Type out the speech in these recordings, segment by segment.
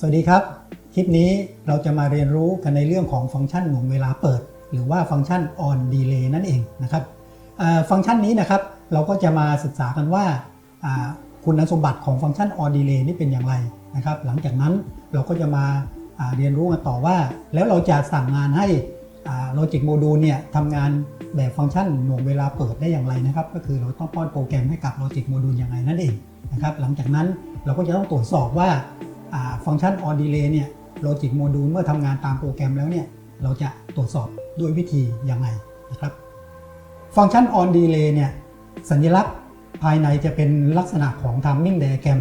สวัสดีครับ คลิปนี้เราจะมาเรียนรู้กันในเรื่องของฟังก์ชันหน่วงเวลาเปิด หรือว่าฟังก์ชัน on delay นั่นเองนะครับฟังก์ชันนี้นะครับเราก็จะมาศึกษากันว่าคุณสมบัติของฟังก์ชัน on delay นี่เป็นอย่างไรนะครับ หลังจากนั้นเราก็จะมาเรียนรู้กันต่อว่า แล้วเราจะสั่งงานให้อ่า Logic Module เนี่ยทำงานแบบฟังก์ชันหน่วงเวลาเปิดได้อย่างไรนะครับ ก็คือเราต้องป้อนโปรแกรมให้กับ Logic Module อย่างไรนั่นเองนะครับ หลังจากนั้นเราก็จะต้องตรวจสอบว่า ฟังก์ชัน on delay เนี่ย logic module เมื่อทำงานตามโปรแกรมแล้วเนี่ยเราจะตรวจสอบด้วยวิธียังไงนะครับ ฟังก์ชัน on delay เนี่ยสัญลักษณ์ภายในจะเป็นลักษณะของ timing diagram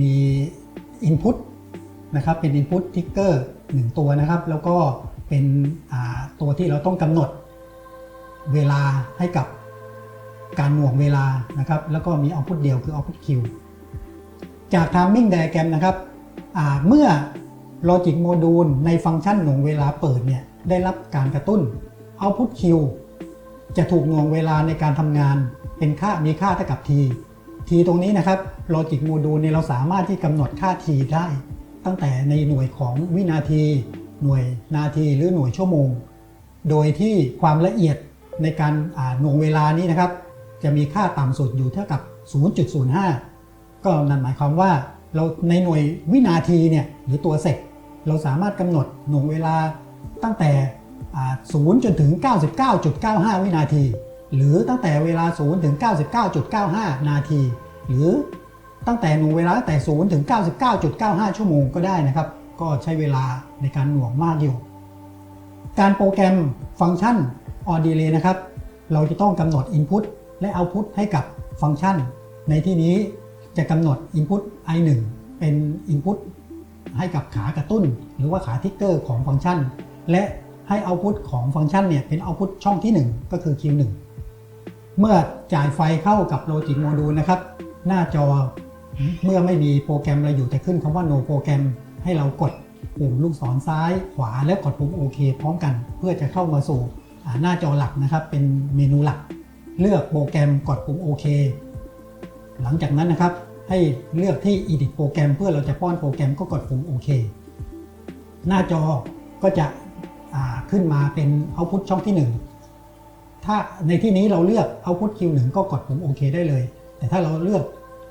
มี input นะครับเป็น input trigger 1 ตัวนะครับ แล้วก็เป็นตัวที่เราต้องกำหนดเวลาให้กับการหน่วงเวลานะครับ แล้วก็มี output เดียวคือ output Q จาก timing diagram นะครับ เมื่อ logic module ในฟังก์ชันหน่วงเวลาเปิดเนี่ยได้รับการกระตุ้น output Q จะถูกหน่วงเวลาในการทำงานเป็นค่ามีค่าเท่ากับ t t ตรงนี้นะครับ logic module เนี่ยเราสามารถที่กำหนดค่า t ได้ ตั้งแต่ในหน่วยของวินาที หน่วยนาทีหรือหน่วยชั่วโมง โดยที่ความละเอียดในการหน่วงเวลานี้นะครับ จะมีค่าต่ำสุดอยู่เท่ากับ 0.05 ก็นั่นหมายความว่า เราในหน่วยวินาทีเนี่ยหรือตัวเซกเราสามารถกำหนดหน่วงเวลาตั้งแต่อ่า0จนถึง 99.95 วินาที หรือตั้งแต่เวลา 0 ถึง 99.95 นาที หรือตั้งแต่หน่วงเวลาตั้งแต่ 0 ถึง 99.95 ชั่วโมงก็ได้นะครับ ก็ใช้เวลาในการหน่วงมากอยู่ การโปรแกรมฟังก์ชัน on delay นะครับ เราจะต้องกำหนด input และ output ให้กับฟังก์ชัน ในที่นี้ จะกำหนด input i1 เป็น input ให้กับขากระตุ้น หรือว่าขาทิกเกอร์ของฟังก์ชัน และให้ output ของฟังก์ชันเนี่ยเป็น output ช่องที่ 1 ก็คือ q1 เมื่อจ่ายไฟเข้ากับ logic module นะครับ หน้าจอเมื่อไม่มีโปรแกรมอะไรอยู่จะขึ้นคำว่า no โปรแกรมให้เรากดปุ่มลูกศรซ้ายขวาและกดปุ่ม OK พร้อมกัน เพื่อจะเข้ามาสู่หน้าจอหลักนะครับ เป็นเมนูหลัก เลือกโปรแกรมกดปุ่ม OK หลังจากนั้นนะครับ ให้เลือกที่ Edit โปรแกรมเพื่อเราจะป้อนโปรแกรมก็กดปุ่ม OK หน้าจอก็จะขึ้นมาเป็น Output ช่องที่ 1 ถ้าในที่นี้เราเลือก Output Q1 ก็กดปุ่ม OK ได้เลย แต่ถ้าเราเลือก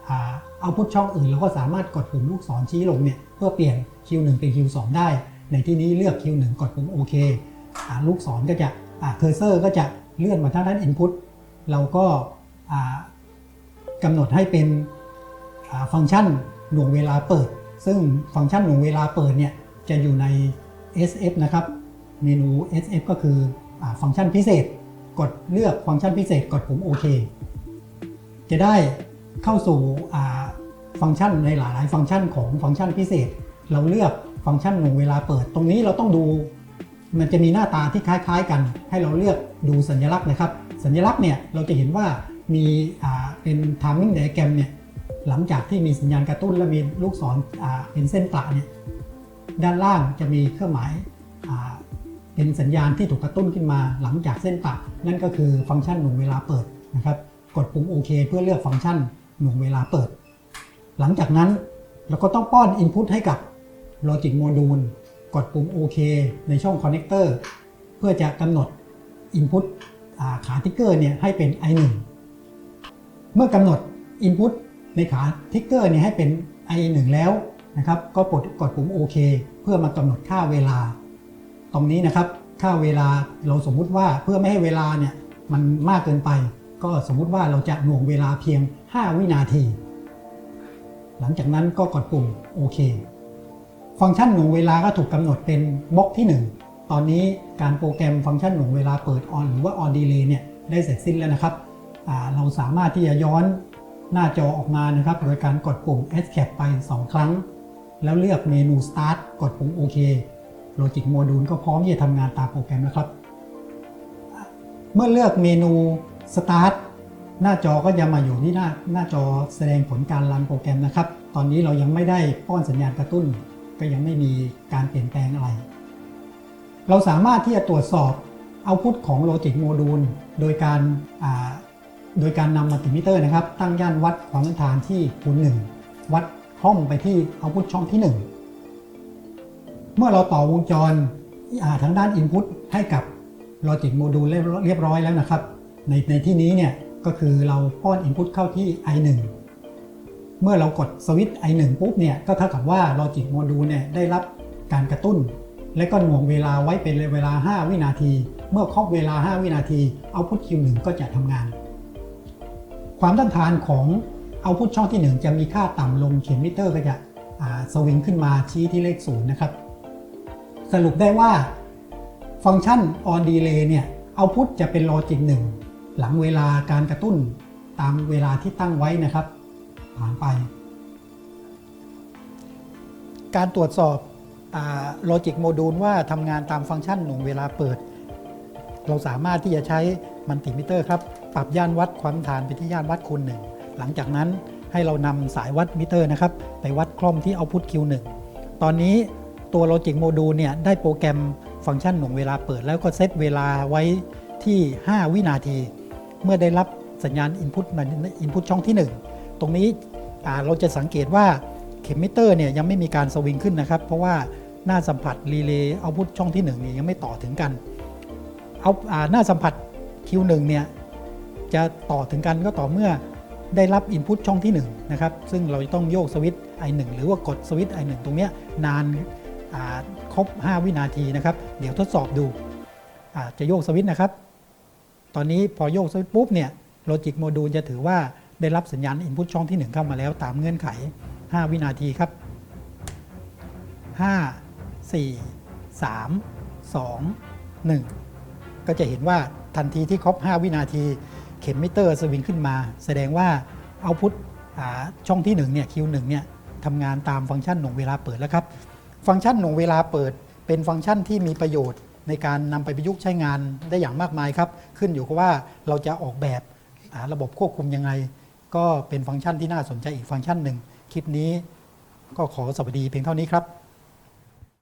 เอา Output ช่องอื่นเราก็สามารถกดปุ่มลูกศรชี้ลงเนี่ยเพื่อเปลี่ยน Q1 เป็น Q2 ได้ ในที่นี้เลือก Q1 กดปุ่ม OK อ่าลูกศรก็จะเคอร์เซอร์ก็จะเลื่อนมาทางด้าน Input เราก็กำหนดให้เป็น ฟังก์ชันหน่วงเวลาเปิด ซึ่งฟังก์ชันหน่วงเวลาเปิดเนี่ยจะอยู่ใน SF นะครับ เมนู SF ก็คืออฟังก์ชันพิเศษ กดเลือกฟังก์ชันพิเศษ กดปุ่ม OK จะได้เข้าสู่ฟังก์ชันในหลาย ๆ ฟังก์ชันของฟังก์ชันพิเศษ เราเลือกฟังก์ชันหน่วงเวลาเปิด ตรงนี้เราต้องดู มันจะมีหน้าตาที่คล้าย ๆ กัน ให้เราเลือกดูสัญลักษณ์นะครับ สัญลักษณ์เนี่ยเราจะเห็นว่ามีเป็น timing diagram เนี่ย หลังจากที่มีสัญญาณกระตุ้นและมีลูกศรเป็นเส้นประเนี่ยด้านล่างจะมีเครื่องหมายเป็นสัญญาณที่ถูกกระตุ้นขึ้นมา หลังจากเส้นประนั่นก็คือฟังก์ชันหน่วงเวลาเปิดนะครับ กดปุ่มโอเคเพื่อเลือกฟังก์ชันหน่วงเวลาเปิด หลังจากนั้นเราก็ต้องป้อน Input ให้กับ Logic Module กดปุ่ม OK ในช่อง Connector เพื่อจะกำหนด Input ขาทิกเกอร์เนี่ยให้เป็น i1 เมื่อกำหนด Input ในขาทิกเกอร์เนี่ยให้เป็น i1 แล้วนะครับก็กดกดปุ่ม OK เคเพื่อมากำหนดค่าเวลา ตรงนี้นะครับค่าเวลาเราสมมุติว่าเพื่อไม่ให้เวลาเนี่ยมันมากเกินไป ก็สมมุติว่าเราจะหน่วงเวลาเพียง 5 วินาที หลังจากนั้นก็กดปุ่มโอเคฟังก์ชันหน่วงเวลาก็ถูกกำหนดเป็นบล็อกที่ 1 ตอนนี้การโปรแกรมฟังก์ชันหน่วงเวลาเปิด on หรือว่า on delay เนี่ยได้เสร็จสิ้นแล้วนะครับเราสามารถที่จะย้อน หน้าจอออกมานะครับ โดยการกดปุ่ม Escape ไป 2 ครั้ง แล้วเลือกเมนู Start กดปุ่มโอเค Logic Module ก็พร้อมที่จะทำงานตามโปรแกรมแล้วครับ เมื่อเลือกเมนู Start หน้าจอก็จะมาอยู่ที่หน้าหน้าจอแสดงผลการรันโปรแกรมนะครับ ตอนนี้เรายังไม่ได้ป้อนสัญญาณกระตุ้น ก็ยังไม่มีการเปลี่ยนแปลงอะไร เราสามารถที่จะตรวจสอบเอาพุตของ Logic Module โดยการ โดยการนำมัลติมิเตอร์นะครับ ตั้งย่านวัดความต้านทานที่คูณ1วัดห้องไปที่เอาพุตช่องที่ 1 เมื่อเราต่อวงจรทางด้าน Input ให้กับ Logic Module เรียบร้อยแล้วนะครับ ในในที่นี้เนี่ยก็คือเราป้อน Input เข้าที่ i1 เมื่อเรากดสวิตช์ i1 ปุ๊บเนี่ยก็เท่ากับว่า Logic Module เนี่ยได้รับการกระตุ้น และก็หน่วงเวลาไว้เป็นเวลา 5 วินาที เมื่อครบเวลา 5 วินาที Output Q1 ก็จะทำงาน ความต้านทานของ Output ช่องที่ 1 จะมีค่าต่ำลงเข็มมิเตอร์ก็จะสวิงขึ้นมาชี้ที่เลข0นะครับ สรุปได้ว่าฟังก์ชัน on delay เนี่ย output จะเป็น logic 1หลังเวลาการกระตุ้นตามเวลาที่ตั้งไว้นะครับ ผ่านไป การตรวจสอบอ่า logic module ว่าทำงานตามฟังก์ชันหน่วงเวลาเปิด เราสามารถที่จะใช้มัลติมิเตอร์ครับ ปรับย่านวัดความต้านไปที่ย่านวัดคูณหนึ่งหลังจากนั้นให้เรานำสายวัดมิเตอร์นะครับไปวัดคล่อมที่ output Q1 ตอนนี้ตัว Logic Module เนี่ยได้โปรแกรมฟังก์ชันหน่วงเวลาเปิด แล้วก็เซตเวลาไว้ที่ 5 วินาที เมื่อได้รับสัญญาณ Input มา Input ช่องที่ 1 ตรงนี้เราจะสังเกตว่าเข็มมิเตอร์เนี่ยยังไม่มีการสวิงขึ้นนะครับ เพราะว่าหน้าสัมผัสรีเลย์เอาพุทช่องที่1เนี่ยยังไม่ต่อถึงกัน เอาอ่าหน้าสัมผัส Q1 เนี่ย จะต่อถึงกันก็ต่อเมื่อได้รับ Input ช่องที่1นะครับซึ่งเราต้องโยกสวิตช์ i1 หรือว่ากดสวิตช์ i1 ตรงนี้นานาครบ 5 วินาทีนะครับ เดี๋ยวทดสอบดูจะโยกสวิตช์นะครับ ตอนนี้พอโยกสวิตช์ปุ๊บเนี่ย Logic Module จะถือว่าได้รับสัญญาณ Input ช่องที่ 1 เข้ามาแล้วตามเงื่อนไข 5 วินาทีครับ 5 4 3 2 1 ก็จะเห็นว่าทันทีที่ครบ 5 วินาที เข็มมิเตอร์สวิงขึ้นมา แสดงว่าเอาพุทช่องที่1เนี่ย Q1 เนี่ยทำงานตามฟังก์ชันหน่วงเวลาเปิดแล้วครับ ฟังก์ชันหน่วงเวลาเปิด เป็นฟังก์ชันที่มีประโยชน์ในการนำไปประยุกต์ใช้งานได้อย่างมากมายครับ ขึ้นอยู่กับว่าเราจะออกแบบระบบควบคุมยังไง ก็เป็นฟังก์ชันที่น่าสนใจอีกฟังก์ชันหนึ่ง คลิปนี้ก็ขอสวัสดีเพียงเท่านี้ครับ